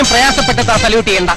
ഇത്രയും പ്രയാസപ്പെട്ട് സല്യൂട്ട് ചെയ്യണ്ട.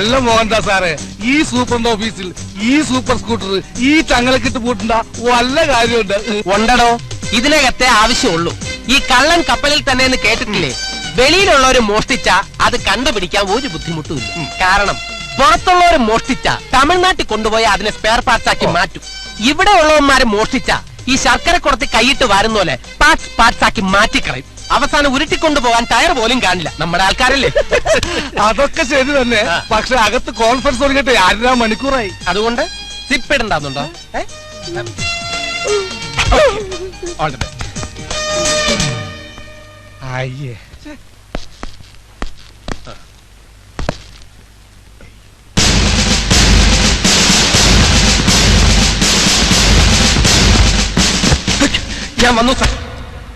അല്ല മോഹൻദാ സാറേ ഈ സൂപ്പറിന്റെ ഓഫീസിൽ? ഈ സൂപ്പർ സ്കൂട്ടർ ഈ തങ്ങളക്കിട്ട് പൂട്ടണ്ട വല്ല കാര്യമുണ്ട്. ഉണ്ടടോ ഇതിനകത്തെ ആവശ്യമുള്ളൂ. ഈ കള്ളൻ കപ്പലിൽ തന്നെ എന്ന് കേട്ടിട്ടില്ലേ? വെളിയിലുള്ളവർ മോഷ്ടിച്ച അത് കണ്ടുപിടിക്കാൻ ഒരു ബുദ്ധിമുട്ടുമില്ല. കാരണം പുറത്തുള്ളവർ മോഷ്ടിച്ച തമിഴ്നാട്ടിൽ കൊണ്ടുപോയി അതിനെ സ്പെയർ പാർട്സ് ആക്കി മാറ്റും. ഇവിടെ ഉള്ളവന്മാരെ മോഷ്ടിച്ച ഈ ശർക്കര കുറച്ച് കൈയിട്ട് വരുന്ന പോലെ പാർട്സ് പാർട്സ് ആക്കി മാറ്റിക്കളയും. അവസാനം ഉരുട്ടിക്കൊണ്ടു പോകാൻ ടയർ പോലും കാണില്ല. നമ്മുടെ ആൾക്കാരല്ലേ? അതൊക്കെ ശരി തന്നെ. പക്ഷെ അകത്ത് കോൺഫറൻസ് തുടങ്ങിയിട്ട് അര മണിക്കൂറായി. അതുകൊണ്ട് സിപ്പ് ഇടണ്ടാന്നുണ്ടോ. അയ്യേ. ഞാൻ വന്നു സർ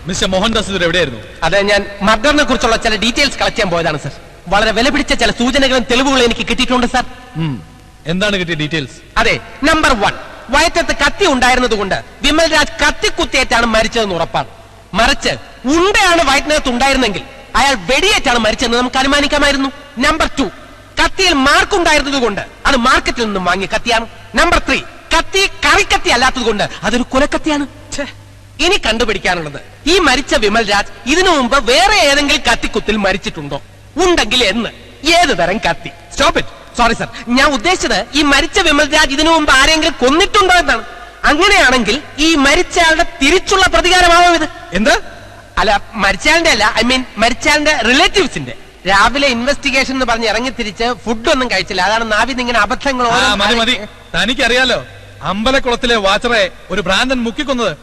മിസ്റ്റർ മോഹൻദാസ് ഇതുവരെ എവിടെയായിരുന്നു? അതെ ഞാൻ മർഡറിനെ കുറിച്ചുള്ള ചില ഡീറ്റെയിൽസ് കളക്ട് ചെയ്യാൻ പോയതാണ് സർ. വളരെ വിലപിടിച്ച ചില സൂചനകളും തെളിവുകളും എനിക്ക് കിട്ടിയിട്ടുണ്ട് സർ. എന്താണ് കിട്ടിയ ഡീറ്റെയിൽസ്? അതെ നമ്പർ വൺ. വയറ്റത്ത് കത്തി ഉണ്ടായിരുന്നത് കൊണ്ട് വിമൽ രാജ് കത്തി കുത്തിയേറ്റാണ് മരിച്ചതെന്ന് ഉറപ്പാണ്. മറിച്ച് ഉണ്ടയാണ് വയറ്റിനകത്ത് ഉണ്ടായിരുന്നെങ്കിൽ അയാൾ വെടിയേറ്റാണ് മരിച്ചതെന്ന് നമുക്ക് അനുമാനിക്കാമായിരുന്നു. Number two. കത്തിയിൽ മാർക്ക് ഉണ്ടായിരുന്നത് കൊണ്ട് അത് മാർക്കറ്റിൽ നിന്നും വാങ്ങിയ കത്തിയാണ്. Number three. കത്തി കറിക്കത്തി അല്ലാത്തത് കൊണ്ട് അതൊരു കുലക്കത്തിയാണ്. ഇനി കണ്ടുപിടിക്കാനുള്ളത്. ഈ മരിച്ച വിമൽ രാജ് ഇതിനു മുമ്പ് വേറെ ഏതെങ്കിലും കത്തിക്കുത്തിൽ മരിച്ചിട്ടുണ്ടോ? ഉണ്ടെങ്കിൽ എന്ന്. ഏത് തരം കത്തി? സ്റ്റോപ്പ് ഇറ്റ് സോറി സർ ഞാൻ ഉദ്ദേശിച്ചത് ഈ മരിച്ച വിമൽ രാജ് ഇതിനു മുമ്പ് ആരെങ്കിലും കൊന്നിട്ടുണ്ടോ എന്നാണ്. അങ്ങനെയാണെങ്കിൽ ഈ മരിച്ചയാളുടെ തിരിച്ചുള്ള പ്രതികാരമാവും ഇത്? എന്ത്? അല്ല മരിച്ചയാളുടെ അല്ല ഐ മീൻ മരിച്ചയാളുടെ റിലേറ്റീവ്സിന്റെ. രാവിലെ ഇൻവെസ്റ്റിഗേഷൻ എന്ന് പറഞ്ഞ് ഇറങ്ങി തിരിച്ച് ഫുഡ് ഒന്നും കഴിച്ചില്ല. അതാണ് നാവിന്ന് ഇങ്ങനെ അബദ്ധങ്ങൾ തനിക്കറിയാലോ അമ്പലക്കുളത്തിലെ വാച്ചറെ ഒരു ഭ്രാന്തൻ മുക്കിക്കൊന്നത്.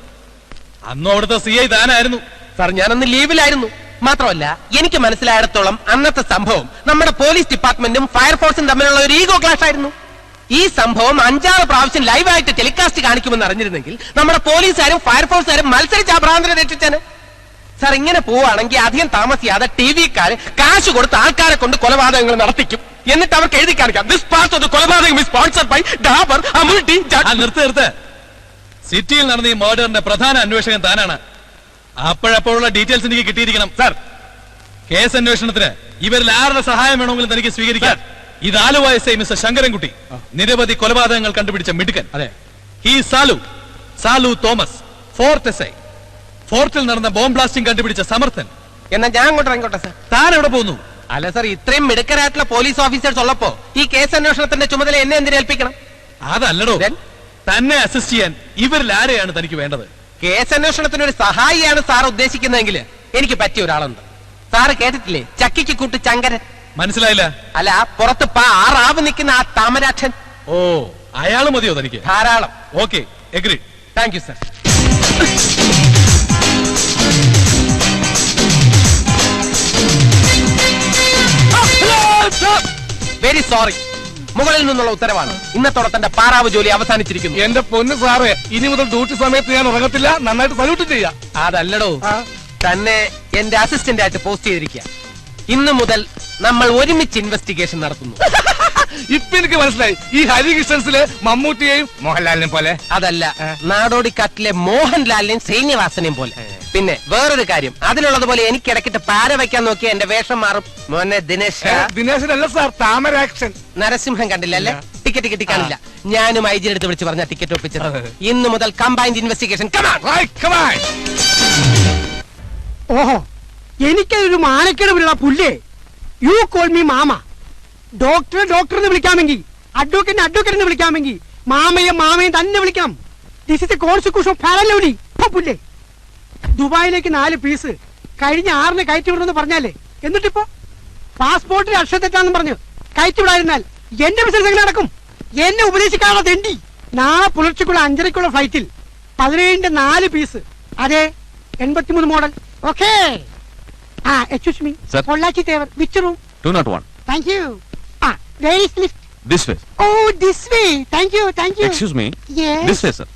അന്നും അവിടുത്തെ സി ഐ താനായിരുന്നു സാർ ഞാനന്ന് ലീവിലായിരുന്നു. മാത്രമല്ല എനിക്ക് മനസ്സിലായിടത്തോളം അന്നത്തെ സംഭവം നമ്മുടെ പോലീസ് ഡിപ്പാർട്ട്മെന്റും ഫയർഫോഴ്സും തമ്മിലുള്ള ഒരു ഈഗോ ക്ലാഷ് ആയിരുന്നു. ഈ സംഭവം അഞ്ചാറ് പ്രാവശ്യം ലൈവായിട്ട് ടെലികാസ്റ്റ് കാണിക്കുമെന്ന് അറിഞ്ഞിരുന്നെങ്കിൽ നമ്മുടെ പോലീസുകാരും ഫയർഫോഴ്സുകാരും മത്സരിച്ച് ആ ഭ്രാന്തനെ രക്ഷിച്ചാണ് സാർ ഇങ്ങനെ പോവാണെങ്കിൽ അധികം താമസിയാതെ ടി വിക്കാർ കാശ് കൊടുത്ത് ആൾക്കാരെ കൊണ്ട് കൊലപാതകങ്ങൾ നടത്തിക്കും. എന്നിട്ട് അവർക്ക് എഴുതി കാണിക്കാം ദിസ് പാർട്ട് ഓഫ് കൊലപാതകം by ഡാബർ അമുൽ ടി നിർത്ത് നിർത്ത്. സിറ്റിയിൽ നടന്ന ഈ മർഡറിന്റെ പ്രധാന അന്വേഷകൻ താനാണ്. അപ്പോഴപ്പോഴുള്ള ഡീറ്റെയിൽസ് എനിക്ക് കിട്ടിയിരിക്കണം. സാർ. കേസ് അന്വേഷണത്തിന് ഇവരിൽ ആരുടെ സഹായം വേണമെങ്കിലും തനിക്ക് സ്വീകരിക്കാം. ഇത് Aluva S I mister Sankarankutty നിരവധി കൊലപാതകങ്ങൾ കണ്ടുപിടിച്ച മിടുക്കൻ. അതെ. He Salu Salu Thomas fort S I ഫോർട്ടിൽ നടന്ന ബോംബ് ബ്ലാസ്റ്റിംഗ് കണ്ടുപിടിച്ച സമർത്ഥൻ. എന്നാ ഞാൻ അങ്ങോട്ട് ഇറങ്ങോട്ടെ സാർ. താൻ എവിടെ പോകുന്നു അല്ല സാർ ഇത്രയും മിടുക്കരായിട്ടുള്ള പോലീസ് ഓഫീസേഴ്സ് ഉള്ളപ്പോ ഈ കേസ് അന്വേഷണത്തിന്റെ ചുമതല എന്നെ എന്തിനേൽപ്പിക്കണം? അതല്ലടോ? തന്നെ അസിസ്റ്റ് ചെയ്യാൻ ഇവരിൽ ആരെയാണ് തനിക്ക് വേണ്ടത്? കേസ് അന്വേഷണത്തിന് ഒരു സഹായിയാണ് സാർ ഉദ്ദേശിക്കുന്നതെങ്കിൽ എനിക്ക് പറ്റിയ ഒരാളുണ്ട്. സാറ് കേട്ടിട്ടില്ലേ? ചക്കിക്ക് കൂട്ട് ചങ്കരൻ. മനസ്സിലായില്ല? അല്ല പുറത്ത് പാ ആറാവ് നിൽക്കുന്ന ആ താമരാക്ഷൻ. ഓ അയാൾ മതിയോ തനിക്ക്? ധാരാളം. Okay agree thank you sir very sorry മുകളിൽ നിന്നുള്ള ഉത്തരവാണ്. ഇന്നത്തോടെ തന്റെ പാറാവ് ജോലി അവസാനിച്ചിരിക്കുന്നു. എന്റെ പൊന്ന് സാറേ ഇനി മുതൽ ഡ്യൂട്ടി സമയത്ത് ഞാൻ ഉറങ്ങത്തില്ല നന്നായിട്ട് സല്യൂട്ട് ചെയ്യാം. അതല്ലടോ. തന്നെ എന്റെ അസിസ്റ്റന്റ് ആയിട്ട് പോസ്റ്റ് ചെയ്തിരിക്കുക. ഇന്നു മുതൽ നമ്മൾ ഒരുമിച്ച് ഇൻവെസ്റ്റിഗേഷൻ നടത്തുന്നു. ഇപ്പൊ എനിക്ക് മനസ്സിലായി. ഈ ഹരികൃഷ്ണൻസിലെ മമ്മൂട്ടിയെയും മോഹൻലാലിനെ പോലെ. അതല്ല നാടോടി കാട്ടിലെ മോഹൻലാലിനെയും ശ്രീനിവാസനെയും പോലെ. പിന്നെ വേറൊരു കാര്യം അതിലുള്ളതുപോലെ എനിക്ക് ഇടക്കിട്ട് പാര വയ്ക്കാൻ നോക്കിയ എന്റെ വേഷം മാറും. മോനെ ദിനേശ്. ദിനേശനല്ല സാർ താമരാക്ഷൻ നരസിംഹം കണ്ടില്ല അല്ലേ? ടിക്കറ്റ് കിട്ടി കാണില്ല ഞാനും ഐ ജിയുടെ അടുത്ത് വിളിച്ച് പറഞ്ഞ ടിക്കറ്റ് ഒപ്പിച്ചത്. ഇന്ന് മുതൽ combined investigation come on Right, come on. ഓഹോ എനിക്കൊരു മാനക്കേടുള്ള പുല്ലേ? യു കോൾ മീ മാമ. ഡോക്ടറെ ഡോക്ടർ എന്ന് വിളിക്കാമെങ്കിൽ അഡ്വക്കേറ്റിനെ അഡ്വക്കേറ്റ് എന്ന് വിളിക്കാമെങ്കിൽ മാമയെ മാമയും തന്നെ വിളിക്കണം. This is a consecution parallelly പുല്ലേ. ദുബായിലേക്ക് നാല് പീസ്. കഴിഞ്ഞ ആറിന് കയറ്റി വിടണമെന്ന് പറഞ്ഞാലേ. എന്നിട്ടിപ്പോ? പാസ്പോർട്ടിൽ അക്ഷരത്തെറ്റാന്ന് പറഞ്ഞു കയറ്റി വിടാതിരുന്നാൽ എന്റെ ബിസിനസ് എങ്ങനെ നടക്കും? എന്നെ ഉപദേശിക്കാനുള്ള തെണ്ടി. നാളെ പുലർച്ചയ്ക്കുള്ള അഞ്ചരയ്ക്കുള്ള ഫ്ലൈറ്റിൽ പതിനേഴിന്റെ നാല് പീസ്. അതെ എൺപത്തിമൂന്ന് model okay ah excuse me. Pollachi Thevar which room two not one thank you ah where is lift this way oh this way thank you thank you excuse me this way sir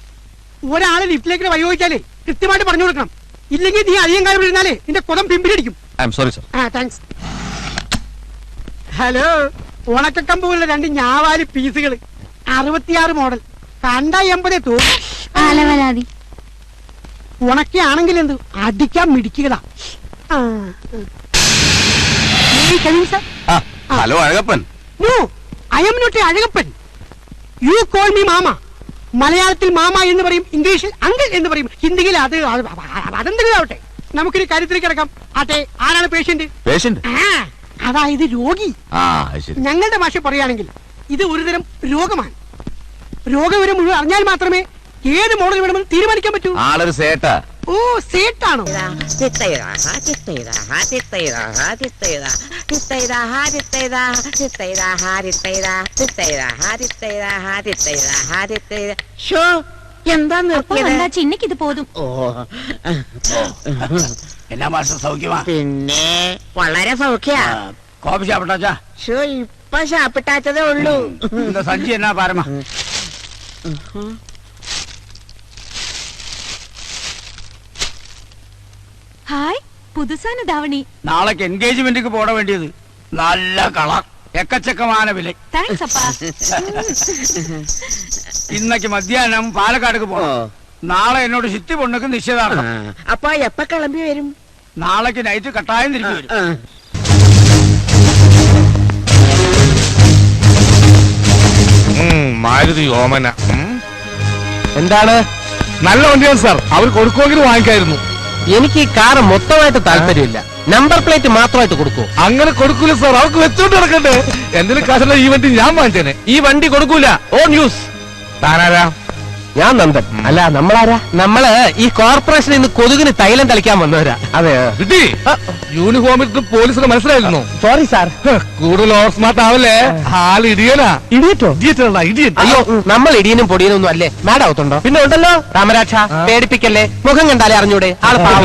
ഒരാളെ ലിഫ്റ്റിലേക്ക് വഴി ചോദിച്ചാലേ കൃത്യമായിട്ട് പറഞ്ഞു കൊടുക്കണം. ഇല്ലെങ്കിൽ നീ അധികം കാലം ഇരുന്നാലേ നിന്റെ കുതം പിമ്പിലടിക്കും. I'm sorry sir ah thanks hello ഉണക്കക്കമ്പുള്ള രണ്ട് ഞാവാലി പീസുകൾ. അറുപത്തിയാറ് മോഡൽ. കണ്ട എൺപതേ തോന്നി ഉണക്കയാണെങ്കിൽ എന്ത്? അടിക്കാൻ sir? Hello Azhagappan. No, I am not Azhagappan. You call me mama. മലയാളത്തിൽ മാമ എന്ന് പറയും ഇംഗ്ലീഷിൽ അങ്കിൾ എന്ന് പറയും ഹിന്ദിയിൽ അത് അതെന്തെങ്കിലാവട്ടെ അതെന്തെങ്കിലും ആവട്ടെ നമുക്കൊരു കാര്യത്തിൽ കിടക്കാം. അതെ ആരാണ് പേഷ്യന്റ് അതായത് രോഗി. ഞങ്ങളുടെ ഭാഷ പറയുകയാണെങ്കിൽ ഇത് ഒരുതരം രോഗമാണ്. രോഗവിവരം മുഴുവൻ അറിഞ്ഞാൽ മാത്രമേ ഏത് മോഡൽ വേണമെന്ന് തീരുമാനിക്കാൻ പറ്റൂ. ആളൊരു സേട്ടാ. ഓ സീട്ടാണോ ഷോ എന്താ ചിന്നിക്ക് ഇത് പോതും? ഓ. എന്നാ മാസ്റ്റർ സൗഖ്യമാ? പിന്നെ വളരെ സൗഖ്യാ. കോപ്പി ചാപ്പിട്ടാച്ചാ? ഷോ ഇപ്പൊ ചാപ്പിട്ടാച്ചതേ ഉള്ളൂ. സഞ്ചി എന്നാ പാരമാ ഹായ് പുതുസാന ധാവണി. നാളേക്ക് എൻഗേജ്മെന്റിക്ക് പോട വേണ്ടിയത്. നല്ല കളർ എക്കച്ചക്കമാന വില താങ്ക്സ് അപ്പാ. ഇന്നക്ക് മധ്യാഹ്നം പാലക്കാട്ക്ക് പോണം. നാളെ എന്നോട് ശുദ്ധി പൊണ്ണക്ക് നിശ്ചയദാർഢം അപ്പ എപ്പ കിളമ്പി വരും? നാളേക്ക് നൈറ്റ് കട്ടായം തിരിച്ചു വരും. എന്താണ്? നല്ല വണ്ടിയാണ് സാർ. അവർ കൊടുക്കുമെങ്കിലും വാങ്ങിക്കായിരുന്നു. എനിക്ക് ഈ കാറ് മൊത്തമായിട്ട് താല്പര്യമില്ല. നമ്പർ പ്ലേറ്റ് മാത്രമായിട്ട് കൊടുക്കൂ. അങ്ങനെ കൊടുക്കൂല സാർ. അവർക്ക് വെച്ചോണ്ട് നടക്കണ്ടേ? എന്തെങ്കിലും കാശുള്ള ഈ വണ്ടി ഞാൻ വാങ്ങിച്ചേനെ. ഈ വണ്ടി കൊടുക്കൂല. ഓ ന്യൂസ് താനാരാ? ഞാൻ നന്ദൻ. അല്ല നമ്മളാരാ? നമ്മൾ ഈ കോർപ്പറേഷനിൽ നിന്ന് കൊതുകിന് തൈലം തളിക്കാൻ വന്നവരാ. അതെ വിട്ടി യൂണിഫോമിൽ പോലീസിന് മനസ്സിലായിരുന്നു. സോറി സാർ കൂടുതൽ ഓവർ സ്മാർട്ട് ആവല്ലേ ആൾ ഇടിയനാ. ഇടിയറ്റോ? ഇടിയറ്റല്ല ഇടിയൻ. അയ്യോ നമ്മൾ ഇടിയനും പൊടിയനും ഒന്നും അല്ലേ? മാഡം ആവത്തുണ്ടോ? പിന്നെ ഉണ്ടല്ലോ? രാമരാക്ഷ പേടിപ്പിക്കല്ലേ? മുഖം കണ്ടാലേ അറിഞ്ഞൂടെ? ആൾ പാവ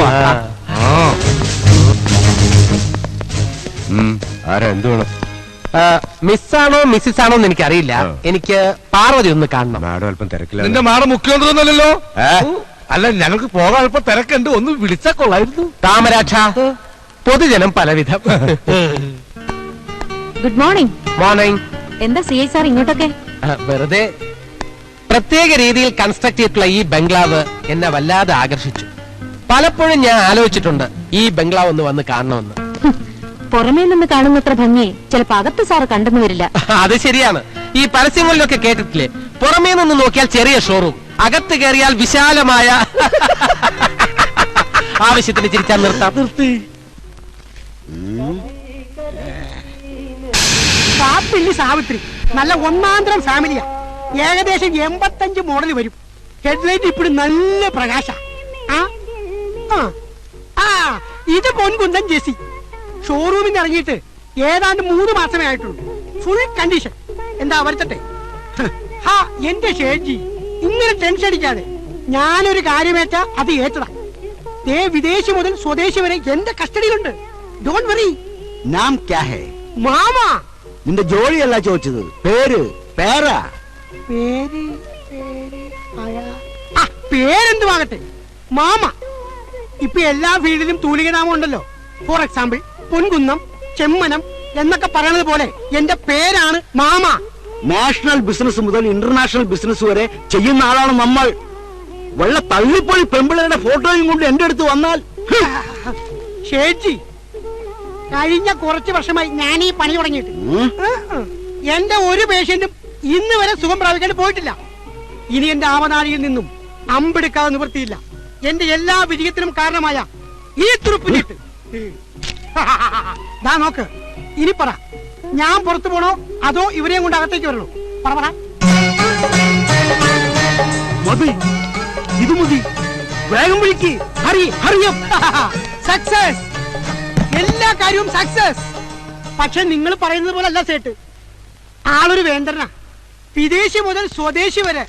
ആരാ? എന്ത് വേണം? മിസ്സാണോ മിസ്സിസ് ആണോ എന്ന് എനിക്കറിയില്ല. എനിക്ക് പാർവതി ഒന്ന് കാണണം. മാഡം അല്പം തിരക്കില്ല നിന്റെ മാഡം മുഖ്യമന്ത്രിയൊന്നുമല്ലല്ലോ? അല്ല ഞങ്ങൾക്ക് പോകാൻ അല്പം തിരക്കുണ്ട്. ഒന്ന് വിളിച്ചാ കൊള്ളായിരുന്നു. താമരാക്ഷ പൊതുജനം പലവിധം. ഗുഡ് മോർണിംഗ് മോർണിംഗ് എന്താ സി ഐ സാർ ഇങ്ങോട്ടൊക്കെ? വെറുതെ. പ്രത്യേക രീതിയിൽ കൺസ്ട്രക്ട് ചെയ്തിട്ടുള്ള ഈ ബംഗ്ലാവ് എന്നെ വല്ലാതെ ആകർഷിച്ചു. പലപ്പോഴും ഞാൻ ആലോചിച്ചിട്ടുണ്ട് ഈ ബംഗ്ലാവ് ഒന്ന് വന്ന് കാണണമെന്ന്. പുറമേ നിന്ന് കാണുന്നത്ര ഭംഗി ചിലപ്പോ അകത്ത് സാറ് കണ്ടെന്ന് വരില്ല. അത് ശരിയാണ്. ഈ പരസ്യങ്ങളിലൊക്കെ കേട്ടിട്ടില്ലേ? പുറമേ നിന്ന് നോക്കിയാൽ ചെറിയ ഷോറൂം അകത്ത് കയറിയാൽ വിശാലമായ ആവശ്യത്തിന് ചിരിച്ചാൽ നിർത്താം. സാപ്പിള്ളി സാവിത്രി നല്ല ഒന്നാന്തരം ഫാമിലിയാ. ഏകദേശം എൺപത്തഞ്ച് മോഡൽ വരും. ഹെഡ്ലൈറ്റ് ഇപ്പോഴും നല്ല പ്രകാശ. ആ? ആ. ആ ഇത് പൊൻകുന്തൻ ജെസി. ഷോറൂമിൽ ഇറങ്ങിയിട്ട് ഏതാണ്ട് മൂന്ന് മാസമേ ആയിട്ടുള്ളൂ. ഫുൾ കണ്ടീഷൻ എന്താ വരുത്തട്ടെ ഹാ എന്റെ ഷേജി ഇങ്ങനെ ടെൻഷൻ അടിക്കാതെ ഞാനൊരു കാര്യമേറ്റ അത് ഏറ്റതാ. ദേ വിദേശി മുതൽ സ്വദേശി വരെ എന്റെ കസ്റ്റഡിയിലുണ്ട്. ഡോണ്ട് വറി നാം ക്യാ ഹേ? മാമാ. നിന്റെ ജോലിയല്ല ചോദിച്ചത്. പേര് പേരാ? പേര് പേര് അയാ- ആ പേരെന്തുവാകട്ടെ? മാമ. ഇപ്പൊ എല്ലാ ഫീൽഡിലും തൂലികനാമം ഉണ്ടല്ലോ. ഫോർ എക്സാമ്പിൾ പൊൻകുന്നം ചെമ്മനം എന്നൊക്കെ പറയണത് പോലെ എന്റെ പേരാണ് മാമ. നാഷണൽ ബിസിനസ് മുതൽ ഇന്റർനാഷണൽ ബിസിനസ് വരെ ചെയ്യുന്ന ആളാണ് നമ്മൾ. വെള്ള തള്ളിപ്പോയി പെമ്പിളരുടെ ഫോട്ടോയും കൊണ്ട് എന്റെ അടുത്ത് വന്നാൽ ചേച്ചി കഴിഞ്ഞ കുറച്ച് വർഷമായി ഞാൻ ഈ പണി തുടങ്ങിയിട്ട്. എന്റെ ഒരു പേഷ്യന്റും ഇന്ന് വരെ സുഖം പ്രാപിക്കാൻ പോയിട്ടില്ല. ഇനി എന്റെ ആവനാഴിയിൽ നിന്നും അമ്പെടുക്കാതെ നിവൃത്തിയില്ല. എന്റെ എല്ലാ വിജയത്തിനും കാരണമായ ഈ തുറുപ്പിനിട്ട്. ദാ നോക്ക് ഇനി പറ. ഞാൻ പുറത്തു പോണോ? അതോ ഇവരെയും കൊണ്ട് അകത്തേക്ക് വരണോ? പറ പറ. മതി. ഇത് മതി. വേഗം വിളിക്ക്. ഹറി ഹറിയം സക്സസ് എല്ലാ കാര്യവും സക്സസ് പക്ഷെ നിങ്ങൾ പറയുന്നത് പോലെ അല്ല സേട്ട്. ആളൊരു വേന്ദ്രനാ വിദേശി മുതൽ സ്വദേശി വരെ.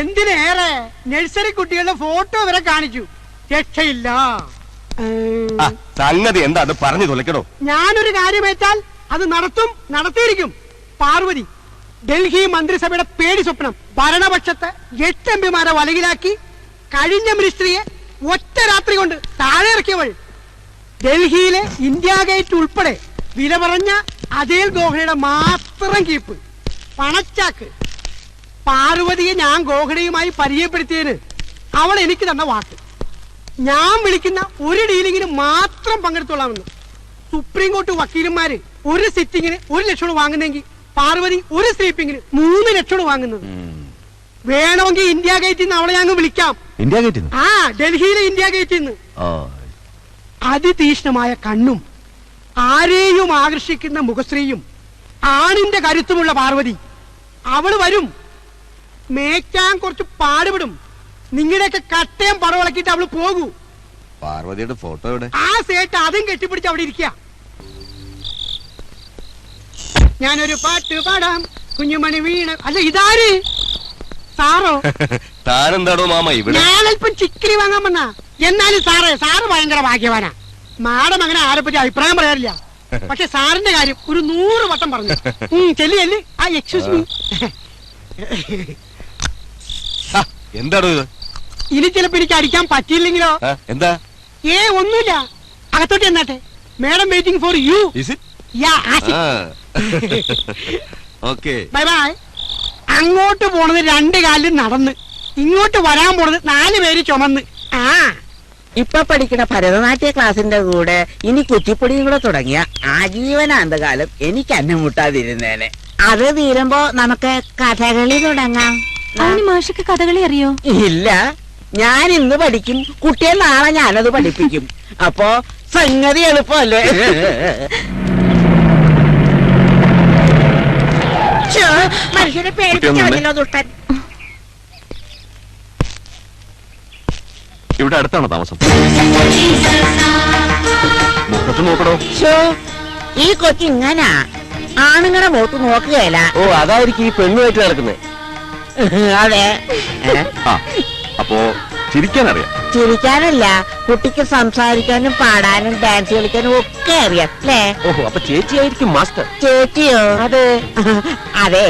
എന്തിനേറെ? നഴ്സറി കുട്ടികളുടെ ഫോട്ടോ വരെ കാണിച്ചു. രക്ഷയില്ല. സംഗതി എന്താ? അത് പറഞ്ഞു തുലക്കടോ ഞാനൊരു കാര്യം വെച്ചാൽ അത് നടത്തും നടത്തിയിരിക്കും. പാർവതി ഡൽഹി മന്ത്രിസഭയുടെ പേടി സ്വപ്നം. ഭരണപക്ഷത്തെ എട്ട് എം പിമാരെ വലകിലാക്കി കഴിഞ്ഞ മിനിസ്ട്രിയെ ഒറ്റ രാത്രി കൊണ്ട് താഴെ ഇറക്കിയവൾ ഡൽഹിയിലെ ഇന്ത്യ ഗേറ്റ് ഉൾപ്പെടെ വില പറഞ്ഞ അജയൽ ഗോഹയുടെ മാത്രം കീപ്പ് പണച്ചാക്ക്. പാർവതിയെ ഞാൻ ഗോഹയുമായി പരിചയപ്പെടുത്തിയതിന് അവൾ എനിക്ക് തന്ന വാക്ക്. ഞാൻ വിളിക്കുന്ന ഒരു ഡീലിങ്ങിന് മാത്രം പങ്കെടുത്തോളാമെന്ന്. സുപ്രീം കോർട്ട് വക്കീലന്മാര് ഒരു സിറ്റിങ്ങിന് ഒരു ലക്ഷം വാങ്ങുന്നെങ്കിൽ പാർവതി ഒരു സ്ലീപ്പിങ്ങിന് മൂന്ന് ലക്ഷം വാങ്ങുന്നത്. വേണമെങ്കിൽ ഇന്ത്യ ഗേറ്റിൽ നിന്ന് അവളെ ഞങ്ങൾ വിളിക്കാം. ഇന്ത്യ ഗേറ്റിൽ ആ ഡൽഹിയിലെ ഇന്ത്യ ഗേറ്റിൽ നിന്ന്. അതിതീഷ്ണമായ കണ്ണും ആരെയും ആകർഷിക്കുന്ന മുഖശ്രീയും ആണിന്റെ കരുത്തുമുള്ള പാർവതി. അവൾ വരും. മേക്കാൻ കുറച്ച് പാടുപെടും. നിങ്ങളുടെയൊക്കെ കട്ടയം പറവളക്കിട്ട് അവൾ പോകൂ. പാർവതിയുടെ ഫോട്ടോ എവിടെ? ആ സേട്ട് അതും കെട്ടിപ്പിടിച്ച് അവിടെ ഇരിക്കുക. ഞാനൊരു പാട്ട് പാടാം. കുഞ്ഞുമണി വീണ അല്ല ഇതാര്? സാറോ? താരെന്താണോ മാമ ഇവിടെ? ഞാനല്പം ചിക്കിരി വാങ്ങാൻ വന്ന. എന്നാലും സാറേ സാറ് ഭയങ്കര ഭാഗ്യവാനാ. മാഡം അങ്ങനെ ആരെപ്പറ്റി അഭിപ്രായം പറയാറില്ല. പക്ഷെ സാറിന്റെ കാര്യം ഒരു നൂറ് വട്ടം പറഞ്ഞു. ചെല്ലി ചെല്ലു. ആ എക്സ്ക്യൂസ് മീ എന്താണോ ഇത്? ഇനി ചിലപ്പോ എനിക്ക് അടിക്കാൻ പറ്റിയില്ലെങ്കിലോ? എന്താ? ഏ ഒന്നുമില്ല. അകത്തോട്ട് എന്നാട്ടെ madam waiting for you is ya okay bye bye അങ്ങോട്ട് പോണത് രണ്ട് കാലിൽ നടന്ന്. ഇങ്ങോട്ട് വരാൻ പോണത് നാല് പേര് ചുമന്ന്. ആ. ഇപ്പൊ പഠിക്കുന്ന ഭരതനാട്യ ക്ലാസിന്റെ കൂടെ ഇനി കുച്ചിപ്പൊടിയും കൂടെ തുടങ്ങിയ ആജീവനാന്തകാലം എനിക്ക് അന്നം മുട്ടാതിരുന്നേനെ. അത് തീരുമ്പോ നമുക്ക് കഥകളി തുടങ്ങാം. മാഷക്ക് കഥകളി അറിയോ? ഇല്ല. ഞാൻ ഇന്ന് പഠിക്കും കുട്ടിയെ നാളെ ഞാനത് പഠിപ്പിക്കും. അപ്പോ സംഗതി എളുപ്പമല്ലേ? മനുഷ്യനെ പേടിപ്പിച്ചോ ദുഷ്ടൻ. ഇവിടെ അടുത്താണോ താമസം? മുഖത്ത് നോക്കടോ. ഛോ, ഈ കൊച്ചു ഇങ്ങനാ. ആണുങ്ങളെ മുഖത്ത് നോക്കുകയല്ല. ഓ അതായിരിക്കും ഈ പെണ്ണുമായിട്ട് നടക്കുന്നത് അതെ. ഏ? ആ. അപ്പോ ചിരിക്കാനറിയാം. ചിരിക്കാനല്ല കുട്ടിക്ക് സംസാരിക്കാനും പാടാനും ഡാൻസ് കളിക്കാനും ഒക്കെ അറിയാം അല്ലേ? ഓഹോ അപ്പൊ ചേച്ചിയായിരിക്കും മാസ്റ്റർ. ചേച്ചിയോ? അതെ. അതെ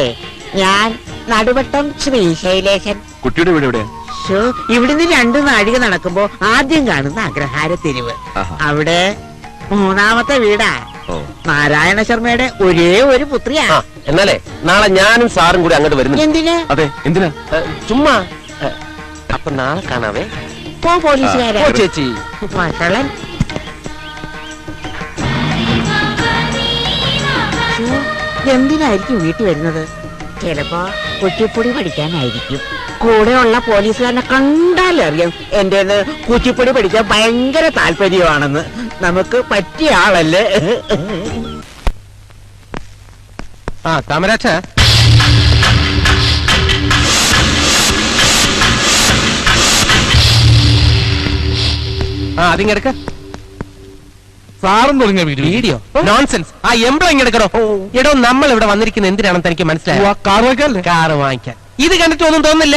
ഞാൻ നടുവട്ടം ശ്രീ ശൈലേശൻ. കുട്ടിയുടെ വീട് എവിടെയാ? ശോ, ഇവിടുന്ന് രണ്ട് നാഴിക നടക്കുമ്പോ ആദ്യം കാണുന്ന അഗ്രഹാര തെരുവ് ആഹാ. അവിടെ മൂന്നാമത്തെ വീടാ. ഓ. നാരായണ ശർമ്മയുടെ ഒരേ ഒരു പുത്രിയാ. എന്നാലേ നാളെ ഞാനും സാറും കൂടി അങ്ങോട്ട് വരുന്നു. എന്തിനാ? അതെ എന്തിനാ? ചുമ്മാ. അപ്പൊ നാളെ കാണാവേ. പോ പോലീസുകാരെ. ചേച്ചി. മക്കളൻ എന്തിനായിരിക്കും വീട്ടിൽ വരുന്നത്? ചിലപ്പോ കുറ്റിപ്പൊടി പഠിക്കാനായിരിക്കും. കൂടെയുള്ള പോലീസുകാരനെ കണ്ടാലറിയാം എന്റെ കുറ്റിപ്പൊടി പഠിക്കാൻ ഭയങ്കര താല്പര്യമാണെന്ന്. നമുക്ക് പറ്റിയ ആളല്ലേ? ആ കാമരാച്ച ആ അതിങ്ങെടുക്ക സാറും തുടങ്ങിയ video. Video? Nonsense ah employee എടോ നമ്മൾ ഇവിടെ വന്നിരിക്കുന്ന എന്തിനാണെന്ന് തനിക്ക് മനസ്സിലായോ? കാർ കാർ വാങ്ങിക്കാൻ. ഇത് കണ്ടിട്ട് ഒന്നും തോന്നില്ല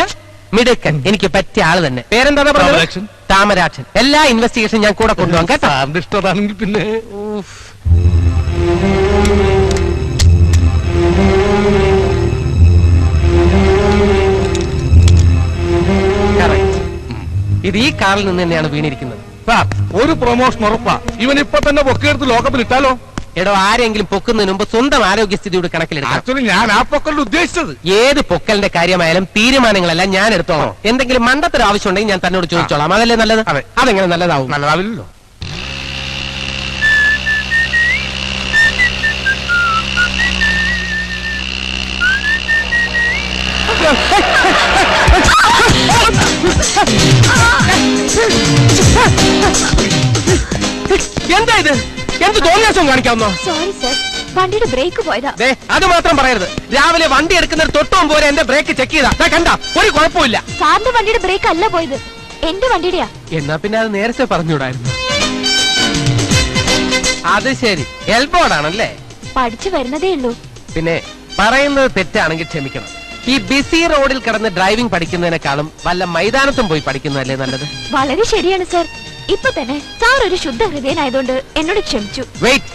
മിടുക്കൻ. എനിക്ക് പറ്റിയ ആൾ തന്നെ. പേരെന്താ പറഞ്ഞത്? താമരാക്ഷൻ. എല്ലാ ഇൻവെസ്റ്റിഗേഷൻ ഞാൻ കൂടെ കൊണ്ടുപോകാം കേട്ടോ. ഇഷ്ടമാണെങ്കിൽ പിന്നെ. ഇത് ഈ കാറിൽ നിന്ന് തന്നെയാണ് വീണിരിക്കുന്നത്. സാർ ഒരു പ്രൊമോഷൻ ഉറപ്പാ. ഇവൻ ഇപ്പൊ തന്നെ പൊക്കെടുത്ത് ലോകപ്പിൽ ഇട്ടാലോ? എടോ ആരെങ്കിലും പൊക്കുന്നതിന് മുമ്പ് സ്വന്തം ആരോഗ്യസ്ഥിതിയോട് കണക്കിലെടുക്കണം ആക്ച്വലി ഞാൻ ആ പൊക്കലിൽ ഉദ്ദേശിച്ചത്. ഏത് പൊക്കലിന്റെ കാര്യമായാലും തീരുമാനങ്ങളെല്ലാം ഞാൻ എടുത്തോളാം. എന്തെങ്കിലും മണ്ടത്തൊരു ആവശ്യം ഉണ്ടെങ്കിൽ ഞാൻ തന്നോട് ചോദിച്ചോളാം. അതല്ലേ നല്ലത്? അതെ. അതെങ്ങനെ നല്ലതാവും? നല്ലതാവില്ലല്ലോ. എന്താ ഇത്? എന്ത് തോന്നിയാസം കാണിക്കാവുന്നോ? സോറി സർ വണ്ടിയുടെ ബ്രേക്ക് പോയതാ. ദേ അത് മാത്രം പറയരുത്. രാവിലെ വണ്ടി എടുക്കുന്ന തൊട്ടും പോലെ എന്റെ ബ്രേക്ക് ചെക്ക് ചെയ്താ. ദാ കണ്ട ഒരു കുഴപ്പമില്ല സാറിന്റെ വണ്ടിയുടെ ബ്രേക്ക് അല്ല പോയത്. എന്റെ വണ്ടിയുടെയാ. എന്നാ പിന്നെ അത് നേരത്തെ പറഞ്ഞുകൂടായിരുന്നു അത് ശരി. എൽബോർഡാണല്ലേ പഠിച്ചു വരുന്നതേ ഉള്ളൂ. പിന്നെ പറയുന്നത് തെറ്റാണെങ്കിൽ ക്ഷമിക്കണം. ഈ ബിസി റോഡിൽ കിടന്ന് ഡ്രൈവിംഗ് പഠിക്കുന്നതിനേക്കാളും വല്ല മൈതാനത്തും പോയി പഠിക്കുന്നതല്ലേ നല്ലത്? വളരെ ശരിയാണ് സർ ഇപ്പൊ തന്നെ സാർ ഒരു ശുദ്ധ ഹൃദയനായതുകൊണ്ട് എന്നോട് ക്ഷമിച്ചു. വെയിറ്റ്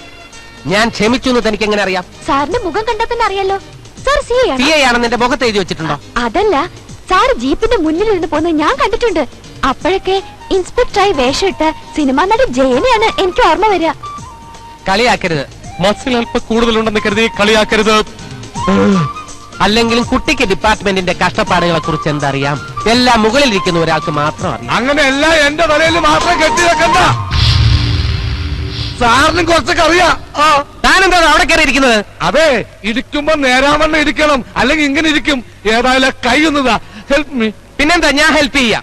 ഞാൻ ക്ഷമിച്ചു എന്ന് തനിക്ക് എങ്ങനെ അറിയാം? സാറിന്റെ മുഖം കണ്ടാൽ തന്നെ അറിയാലോ. സാർ സി ആണെന്ന് എന്റെ മുഖത്ത് എഴുതി വെച്ചിട്ടുണ്ടോ? അതല്ല സാർ ജീപ്പിന്റെ മുന്നിൽ ഇരുന്ന് പോകുന്നത് ഞാൻ കണ്ടിട്ടുണ്ട്. അപ്പോഴൊക്കെ ഇൻസ്പെക്ടറായി വേഷമിട്ട് സിനിമാ നടി ജയനെയാണ് എനിക്ക് ഓർമ്മ വരിക. കളിയാക്കരുത്. മസിൽ അല്പം കൂടുതലുണ്ടെന്ന് കരുതി കളിയാക്കരുത്. അല്ലെങ്കിലും കുട്ടിക്ക് ഡിപ്പാർട്ട്മെന്റിന്റെ കഷ്ടപ്പാടുകളെ കുറിച്ച് എന്തറിയാം? എല്ലാം മുകളിലിരിക്കുന്ന ഒരാൾക്ക് മാത്രം അറിയാം. അങ്ങനെയല്ല എന്റെ തലയിൽ മാത്രം കെട്ടി വെക്കണ്ട. സാറിനും കുറച്ചൊക്കെ അറിയാം. താനെന്താ അവിടെ കയറി ഇരിക്കുന്നത്? അതെ ഇരിക്കുമ്പോ നേരാവണ്ണം ഇരിക്കണം. അല്ലെങ്കിൽ ഇങ്ങനെ ഇരിക്കും. ഏതായാലും കൈ ഒന്നതാ. ഹെൽപ്പ് മീ പിന്നെന്താ? ഞാൻ ഹെൽപ്പ് ചെയ്യാം.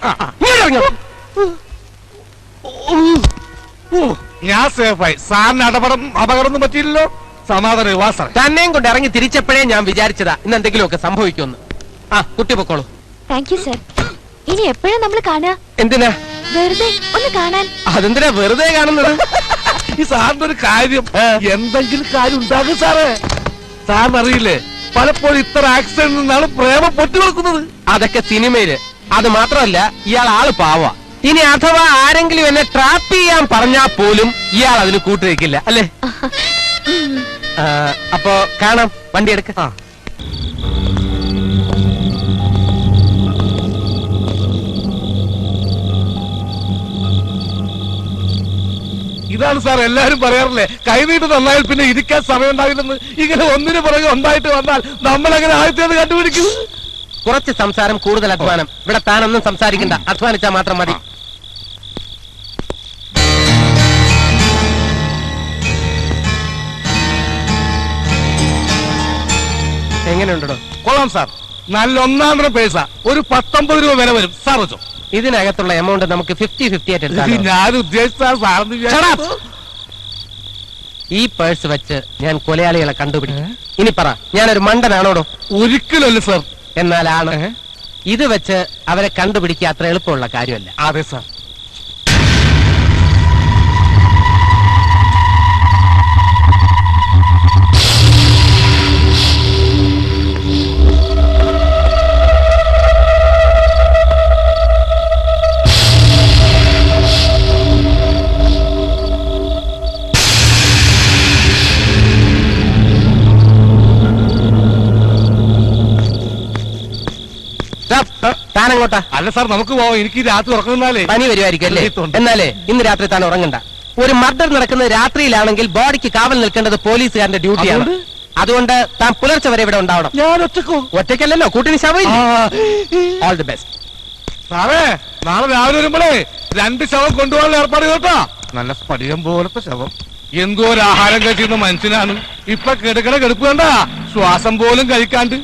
ഞാൻ സേഫായി സാറിന് അപകടം അപകടമൊന്നും പറ്റിയില്ലല്ലോ. സമാധാനം വാ സാറേ തന്നെയും കൊണ്ട് ഇറങ്ങി തിരിച്ചപ്പോഴേ ഞാൻ വിചാരിച്ചതാ ഇന്ന് എന്തെങ്കിലുമൊക്കെ സംഭവിക്കുമെന്ന്. ആ കുട്ടി പൊക്കോളൂ. താങ്ക് യു സർ ഇനി എപ്പോഴും നമ്മൾ കാണാ? എന്തിനാ? വെറുതെ ഒന്ന് കാണാൻ. അതെന്തിനാ വെറുതെ കാണുന്നത്? ഈ സാറിന്റെ ഒരു കാര്യം. എന്തെങ്കിലും കാര്യം ഉണ്ടാകും സാറേ. സാറിന് അറിയില്ലേ പലപ്പോഴും ഇത്ര ആക്സിഡന്റ് നിന്നാണ് പ്രേമം പൊട്ടി വെക്കുന്നത് അതൊക്കെ സിനിമയിൽ. അത് മാത്രമല്ല ഇയാൾ ആൾ പാവ. ഇനി അഥവാ ആരെങ്കിലും എന്നെ ട്രാപ്പ് ചെയ്യാൻ പറഞ്ഞാൽ പോലും ഇയാൾ അതിന് കൂട്ടുവെക്കില്ല അല്ലേ? അപ്പോ കാണാം. വണ്ടി എടുക്ക. ഇതാണ് സാർ എല്ലാരും പറയാറില്ലേ? കൈനീട്ട് നന്നായാൽ പിന്നെ ഇരിക്കാൻ സമയം ഉണ്ടാവില്ലെന്ന് ഇങ്ങനെ ഒന്നിനു പുറകെ ഉണ്ടായിട്ട് വന്നാൽ നമ്മൾ എങ്ങനെ ആദ്യത്തേത് കണ്ടുപിടിക്കും? കുറച്ച് സംസാരം കൂടുതൽ അധ്വാനം. ഇവിടെ താനൊന്നും സംസാരിക്കണ്ട. അധ്വാനിച്ചാൽ മാത്രം മതി. എങ്ങനെയുണ്ടോ കൊള്ളാം സാർ. നല്ല ഒന്നാന്തരം പൈസ. ഒരു പത്തൊമ്പത് രൂപ വില വരും. സാർ വെച്ചോ. ഇതിനകത്തുള്ള എമൗണ്ട് നമുക്ക് ഫിഫ്റ്റി ഫിഫ്റ്റി ആയിട്ട് എടുക്കാം ഞാൻ ഉദ്ദേശിച്ച സാറിന് ഈ പേഴ്സ് വെച്ച് ഞാൻ കൊലയാളികളെ കണ്ടുപിടിക്കും. ഇനി പറ ഞാനൊരു മണ്ടനാണോടോ? ഒരിക്കലല്ല സാർ. എന്നാലാണ് ഇത് വെച്ച് അവരെ കണ്ടുപിടിക്കുക അത്ര എളുപ്പമുള്ള കാര്യമല്ല. അതെ സാർ. അല്ല സാർ നമുക്ക് പോവാം. എനിക്ക് രാത്രി ഉറങ്ങുന്നാലേ പനി വരുമായിരിക്കും അല്ലേ. എന്നാലേ ഇന്ന് രാത്രി താൻ ഉറങ്ങണ്ട. ഒരു മർഡർ നടക്കുന്നത് രാത്രിയിലാണെങ്കിൽ ബോഡിക്ക് കാവൽ നിൽക്കേണ്ടത് പോലീസുകാരന്റെ ഡ്യൂട്ടിയാണ്. അതുകൊണ്ട്? അതുകൊണ്ട് താൻ പുലർച്ചെ വരെ ഇവിടെ ഉണ്ടാവണം. ഞാൻ ഒറ്റക്കോ? ഒറ്റയ്ക്കല്ലല്ലോ കൂട്ടിന് ശവം ഓൾ ദി ബെസ്റ്റ് സാറേ നാളെ രാവിലെ വരുമ്പോഴേ രണ്ട് ശവം കൊണ്ടുപോകാനുള്ള ഏർപ്പാട് കേട്ടോ. നല്ല സ്ഫടികം പോലത്തെ ശവം. എന്തോ ഒരു ആഹാരം കഴിച്ചിരുന്ന മനുഷ്യനാണ്. ഇപ്പൊ കിടക്കണ കെടുപ്പ് കണ്ട ശ്വാസം പോലും കഴിക്കാണ്ട്.